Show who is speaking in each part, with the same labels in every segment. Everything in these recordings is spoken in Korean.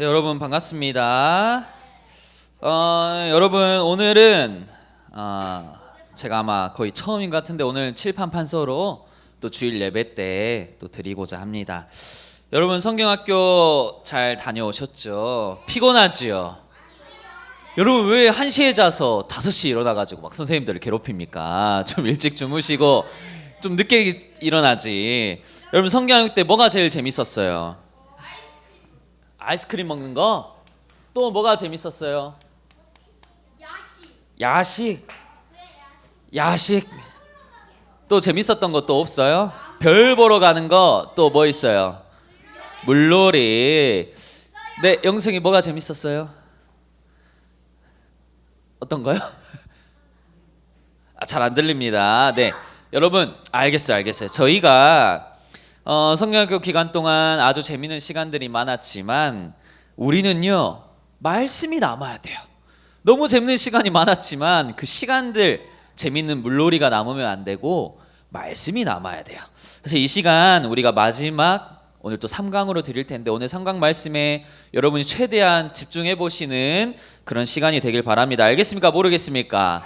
Speaker 1: 네, 여러분 반갑습니다. 어, 여러분 오늘은 어, 제가 아마 거의 처음인 것 같은데 오늘 칠판 판서로 또 주일 예배 때 또 드리고자 합니다. 여러분 성경학교 잘 다녀오셨죠? 피곤하지요? 여러분 왜 1시에 자서 5시에 일어나가지고 막 선생님들을 괴롭힙니까? 좀 일찍 주무시고 좀 늦게 일어나지. 여러분 성경학교 때 뭐가 제일 재밌었어요? 아이스크림 먹는 거? 또 뭐가 재밌었어요? 야식. 야식. 또 재밌었던 것도 없어요? 별 보러 가는 거 또 뭐 있어요? 물놀이. 네, 영승이 뭐가 재밌었어요? 어떤 거요? 아, 잘 안 들립니다. 네. 여러분, 알겠어요. 알겠어요. 저희가 어, 성경학교 기간 동안 아주 재밌는 시간들이 많았지만 우리는요. 말씀이 남아야 돼요. 너무 재밌는 시간이 많았지만 그 시간들 재밌는 물놀이가 남으면 안 되고 말씀이 남아야 돼요. 그래서 이 시간 우리가 마지막 오늘 또 3강으로 드릴 텐데 오늘 3강 말씀에 여러분이 최대한 집중해 보시는 그런 시간이 되길 바랍니다. 알겠습니까? 모르겠습니까?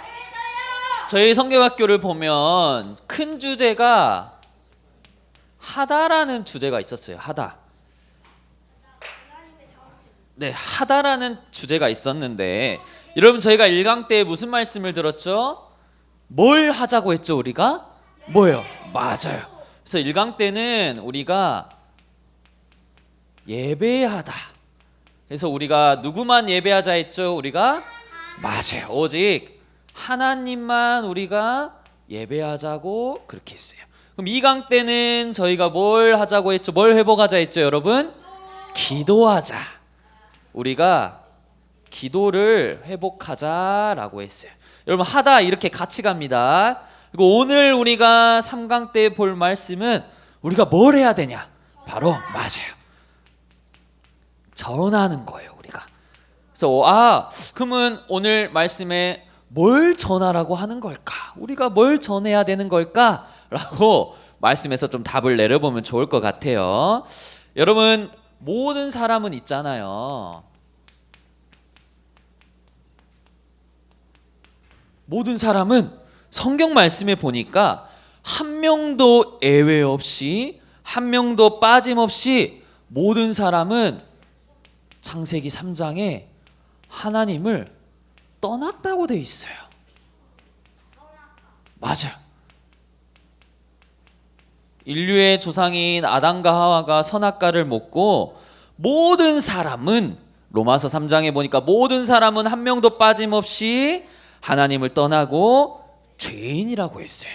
Speaker 1: 저희 성경학교를 보면 큰 주제가 하다라는 주제가 있었어요. 하다. 네, 하다라는 주제가 있었는데 여러분 저희가 1강 때 무슨 말씀을 들었죠? 뭘 하자고 했죠, 우리가? 뭐요? 맞아요. 그래서 1강 때는 우리가 예배하다. 그래서 우리가 누구만 예배하자 했죠? 우리가 맞아요. 오직 하나님만 우리가 예배하자고 그렇게 했어요. 그럼 2강 때는 저희가 뭘 하자고 했죠? 뭘 회복하자 했죠, 여러분? 기도하자. 우리가 기도를 회복하자라고 했어요. 여러분 하다 이렇게 같이 갑니다. 그리고 오늘 우리가 3강 때 볼 말씀은 우리가 뭘 해야 되냐? 바로 맞아요. 전하는 거예요, 우리가. 그래서 아, 그러면 오늘 말씀에 뭘 전하라고 하는 걸까? 우리가 뭘 전해야 되는 걸까? 라고 말씀에서 좀 답을 내려보면 좋을 것 같아요. 여러분, 모든 사람은 있잖아요. 모든 사람은 성경 말씀에 보니까 한 명도 예외 없이 한 명도 빠짐없이 모든 사람은 창세기 3장에 하나님을 떠났다고 돼 있어요. 맞아요. 인류의 조상인 아담과 하와가 선악과를 먹고 모든 사람은 로마서 3장에 보니까 모든 사람은 한 명도 빠짐없이 하나님을 떠나고 죄인이라고 했어요.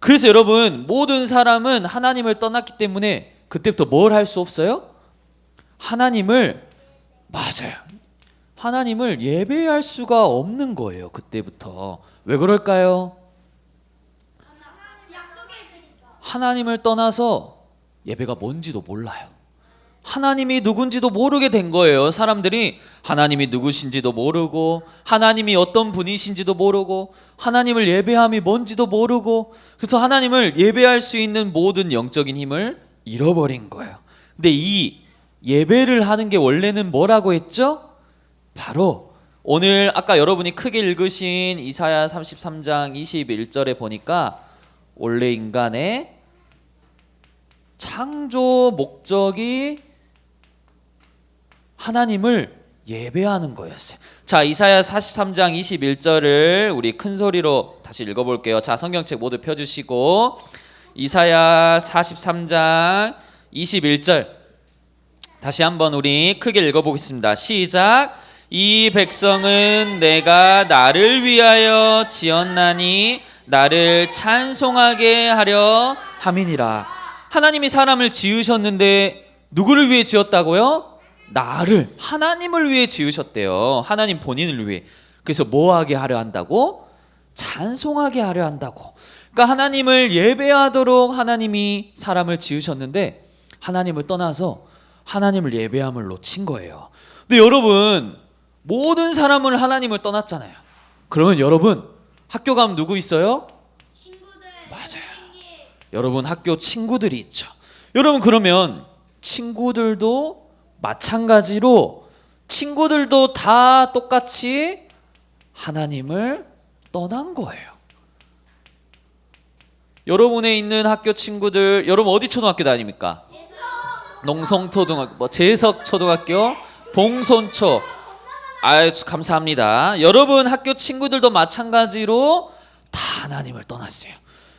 Speaker 1: 그래서 여러분 모든 사람은 하나님을 떠났기 때문에 그때부터 뭘 할 수 없어요? 하나님을 맞아요. 하나님을 예배할 수가 없는 거예요. 그때부터 왜 그럴까요? 하나님을 떠나서 예배가 뭔지도 몰라요. 하나님이 누군지도 모르게 된 거예요. 사람들이 하나님이 누구신지도 모르고 하나님이 어떤 분이신지도 모르고 하나님을 예배함이 뭔지도 모르고 그래서 하나님을 예배할 수 있는 모든 영적인 힘을 잃어버린 거예요. 근데 이 예배를 하는 게 원래는 뭐라고 했죠? 바로 오늘 아까 여러분이 크게 읽으신 이사야 33장 21절에 보니까 원래 인간의 창조 목적이 하나님을 예배하는 거였어요. 자, 이사야 43장 21절을 우리 큰 소리로 다시 읽어 볼게요. 자, 성경책 모두 펴 주시고 이사야 43장 21절 다시 한번 우리 크게 읽어 보겠습니다. 시작. 이 백성은 내가 나를 위하여 지었나니 나를 찬송하게 하려 함이니라. 하나님이 사람을 지으셨는데 누구를 위해 지었다고요? 나를 하나님을 위해 지으셨대요. 하나님 본인을 위해. 그래서 뭐 하게 하려 한다고? 찬송하게 하려 한다고. 그러니까 하나님을 예배하도록 하나님이 사람을 지으셨는데 하나님을 떠나서 하나님을 예배함을 놓친 거예요. 근데 여러분 모든 사람을 하나님을 떠났잖아요. 그러면 여러분 학교 가면 누구 있어요? 여러분 학교 친구들이 있죠. 여러분 그러면 친구들도 마찬가지로 친구들도 다 똑같이 하나님을 떠난 거예요. 여러분의 있는 학교 친구들, 여러분 어디 초등학교 다닙니까? 농성초등학교, 뭐 재석초등학교, 봉손초. 아유 감사합니다. 여러분 학교 친구들도 마찬가지로 다 하나님을 떠났어요.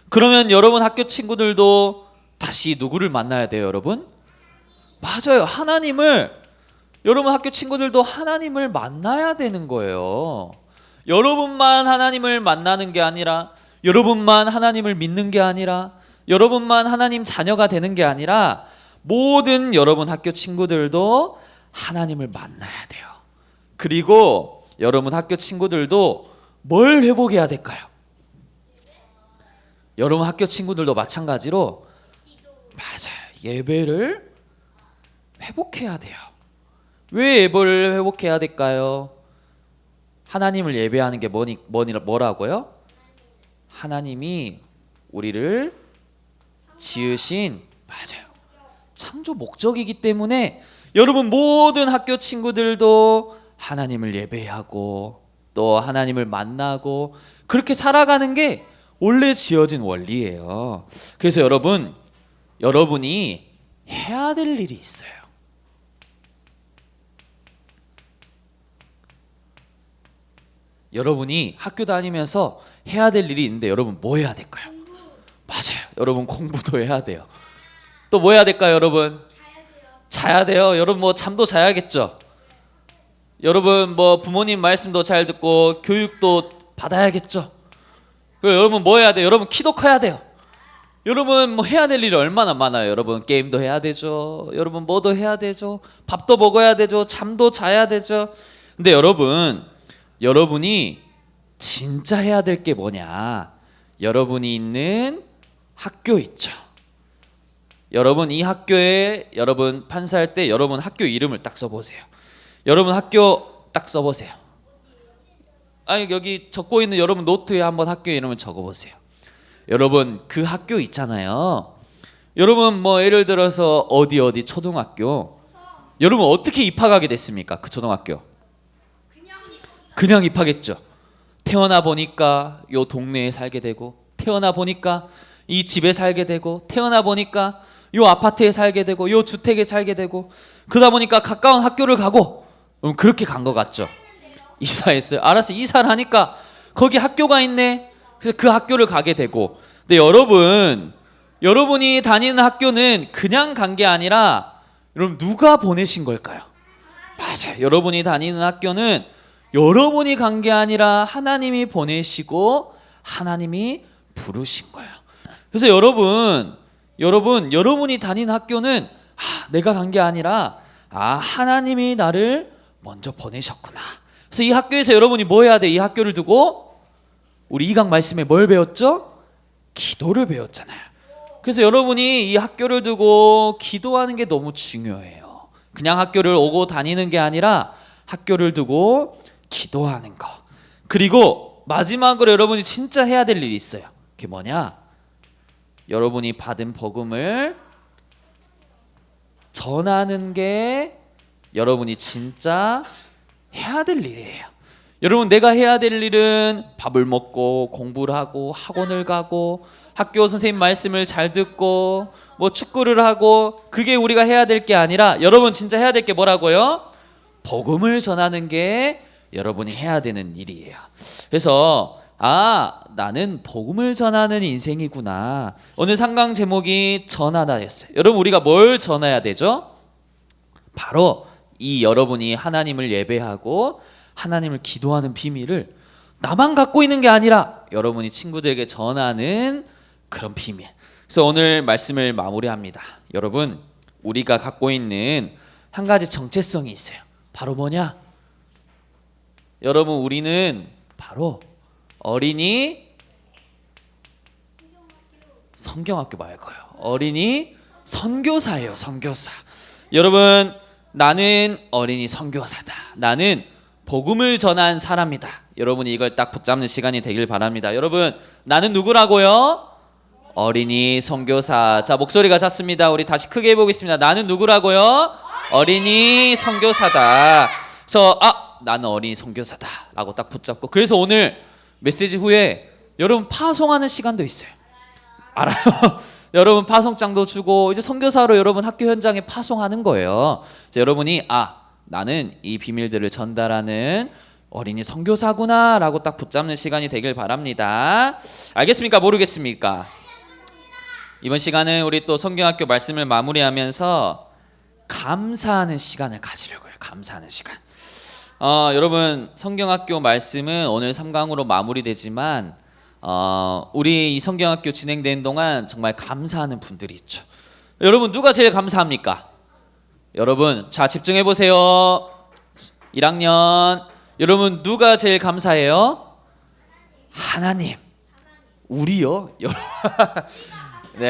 Speaker 1: 그러면 여러분 학교 친구들도 다시 누구를 만나야 돼요, 여러분? 맞아요. 하나님을 여러분 학교 친구들도 하나님을 만나야 되는 거예요. 여러분만 하나님을 만나는 게 아니라 여러분만 하나님을 믿는 게 아니라 여러분만 하나님 자녀가 되는 게 아니라 모든 여러분 학교 친구들도 하나님을 만나야 돼요. 그리고 여러분 학교 친구들도 뭘 회복해야 될까요? 여러분 학교 친구들도 마찬가지로 맞아요. 예배를 회복해야 돼요. 왜 예배를 회복해야 될까요? 하나님을 예배하는 게 뭐니, 뭐니 뭐라고요? 하나님이 우리를 지으신 맞아요. 창조 목적이기 때문에 여러분 모든 학교 친구들도 하나님을 예배하고 또 하나님을 만나고 그렇게 살아가는 게 원래 지어진 원리예요. 그래서 여러분 여러분이 해야 될 일이 있어요. 여러분이 학교 다니면서 해야 될 일이 있는데 여러분 뭐 해야 될까요? 맞아요. 여러분 공부도 해야 돼요. 또 뭐 해야 될까요, 여러분? 자야 돼요. 여러분 뭐 잠도 자야겠죠. 여러분 뭐 부모님 말씀도 잘 듣고 교육도 받아야겠죠. 그리고 여러분 뭐 해야 돼요? 여러분 키도 커야 돼요. 여러분 뭐 해야 될 일이 얼마나 많아요. 여러분 게임도 해야 되죠. 여러분 뭐도 해야 되죠. 밥도 먹어야 되죠. 잠도 자야 되죠. 근데 여러분 여러분이 진짜 해야 될 게 뭐냐? 여러분이 있는 학교 있죠. 여러분 이 학교에 여러분 판사할 때 여러분 학교 이름을 딱 써보세요. 여러분 학교 딱 써보세요. 아니 여기 적고 있는 여러분 노트에 한번 학교 이름을 적어보세요. 여러분 그 학교 있잖아요. 여러분 뭐 예를 들어서 어디 어디 초등학교 여러분 어떻게 입학하게 됐습니까? 그 초등학교 그냥 입학했죠. 태어나 보니까 요 동네에 살게 되고 태어나 보니까 이 집에 살게 되고 태어나 보니까 요 아파트에 살게 되고 요 주택에 살게 되고 그러다 보니까 가까운 학교를 가고 음, 그렇게 간 것 같죠. 이사했어요. 알았어. 이사를 하니까 거기 학교가 있네. 그래서 그 학교를 가게 되고. 근데 여러분, 여러분이 다니는 학교는 그냥 간 게 아니라 여러분 누가 보내신 걸까요? 맞아요. 여러분이 다니는 학교는 여러분이 간 게 아니라 하나님이 보내시고 하나님이 부르신 거예요. 그래서 여러분, 여러분, 여러분이 다니는 학교는 아, 내가 간 게 아니라 아, 하나님이 나를 먼저 보내셨구나. 그래서 이 학교에서 여러분이 뭐 해야 돼? 이 학교를 두고 우리 이강 말씀에 뭘 배웠죠? 기도를 배웠잖아요. 그래서 여러분이 이 학교를 두고 기도하는 게 너무 중요해요. 그냥 학교를 오고 다니는 게 아니라 학교를 두고 기도하는 거. 그리고 마지막으로 여러분이 진짜 해야 될 일이 있어요. 그게 뭐냐? 여러분이 받은 복음을 전하는 게 여러분이 진짜 해야 될 일이에요. 여러분 내가 해야 될 일은 밥을 먹고 공부를 하고 학원을 가고 학교 선생님 말씀을 잘 듣고 뭐 축구를 하고 그게 우리가 해야 될 게 아니라 여러분 진짜 해야 될 게 뭐라고요? 복음을 전하는 게 여러분이 해야 되는 일이에요. 그래서 아 나는 복음을 전하는 인생이구나. 오늘 상강 제목이 전하다였어요. 여러분 우리가 뭘 전해야 되죠? 바로 이 여러분이 하나님을 예배하고 하나님을 기도하는 비밀을 나만 갖고 있는 게 아니라 여러분이 친구들에게 전하는 그런 비밀. 그래서 오늘 말씀을 마무리합니다. 여러분, 우리가 갖고 있는 한 가지 정체성이 있어요. 바로 뭐냐? 여러분, 우리는 바로 어린이 성경학교 말고요. 어린이 선교사예요. 선교사. 여러분, 나는 어린이 선교사다. 나는 복음을 전한 사람이다. 여러분이 이걸 딱 붙잡는 시간이 되길 바랍니다. 여러분, 나는 누구라고요? 어린이 선교사. 자, 목소리가 잤습니다. 우리 다시 크게 해 보겠습니다. 나는 누구라고요? 어린이 선교사다. 그래서 아 나는 어린이 선교사다라고 딱 붙잡고 그래서 오늘 메시지 후에 여러분 파송하는 시간도 있어요. 알아요? 여러분 파송장도 주고 이제 선교사로 여러분 학교 현장에 파송하는 거예요. 이제 여러분이 아 나는 이 비밀들을 전달하는 어린이 선교사구나라고 딱 붙잡는 시간이 되길 바랍니다. 알겠습니까? 모르겠습니까? 이번 시간은 우리 또 성경학교 말씀을 마무리하면서 감사하는 시간을 가지려고요. 감사하는 시간. 어, 여러분 성경학교 말씀은 오늘 3강으로 마무리되지만 어, 우리 이 성경학교 진행되는 동안 정말 감사하는 분들이 있죠. 여러분 누가 제일 감사합니까? 여러분 자 집중해 보세요. 1학년 여러분 누가 제일 감사해요? 하나님. 우리요? 네,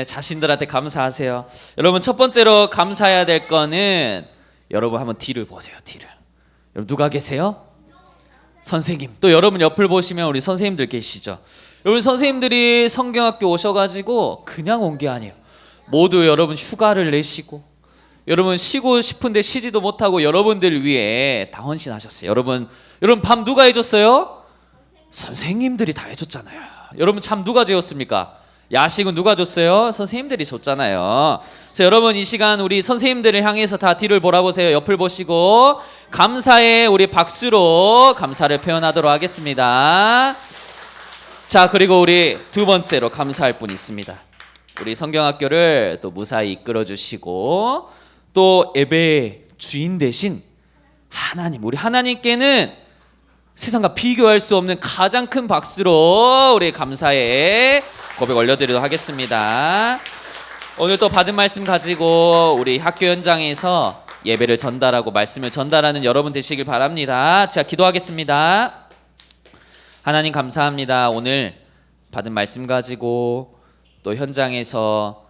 Speaker 1: 예, 자신들한테 감사하세요. 여러분 첫 번째로 감사해야 될 거는 여러분 한번 뒤를 보세요. 뒤를. 여러분 누가 계세요? 선생님. 또 여러분 옆을 보시면 우리 선생님들 계시죠. 여러분 선생님들이 성경학교 오셔가지고 그냥 온 게 아니에요. 모두 여러분 휴가를 내시고 여러분 쉬고 싶은데 쉬지도 못하고 여러분들 위해 다 헌신하셨어요. 여러분 여러분 밤 누가 해줬어요? 선생님들이 다 해줬잖아요. 여러분 참 누가 재웠습니까? 야식은 누가 줬어요? 선생님들이 줬잖아요. 그래서 여러분 이 시간 우리 선생님들을 향해서 다 뒤를 보라보세요. 옆을 보시고 감사의 우리 박수로 감사를 표현하도록 하겠습니다. 자 그리고 우리 두 번째로 감사할 분이 있습니다. 우리 성경학교를 또 무사히 이끌어 주시고 또 예배의 주인 대신 하나님 우리 하나님께는 세상과 비교할 수 없는 가장 큰 박수로 우리 감사의 고백 올려드리도록 하겠습니다. 오늘 또 받은 말씀 가지고 우리 학교 현장에서 예배를 전달하고 말씀을 전달하는 여러분 되시길 바랍니다. 제가 기도하겠습니다. 하나님 감사합니다. 오늘 받은 말씀 가지고 또 현장에서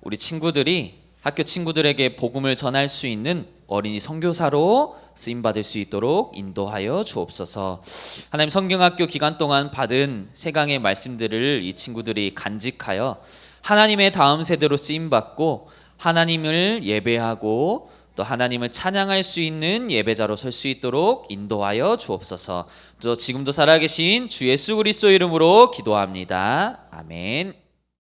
Speaker 1: 우리 친구들이 학교 친구들에게 복음을 전할 수 있는 어린이 선교사로 쓰임 받을 수 있도록 인도하여 주옵소서. 하나님 성경학교 기간 동안 받은 세 강의 말씀들을 이 친구들이 간직하여 하나님의 다음 세대로 쓰임 받고 하나님을 예배하고 또 하나님을 찬양할 수 있는 예배자로 설 수 있도록 인도하여 주옵소서. 또 지금도 살아계신 주 예수 그리스도 이름으로 기도합니다. 아멘.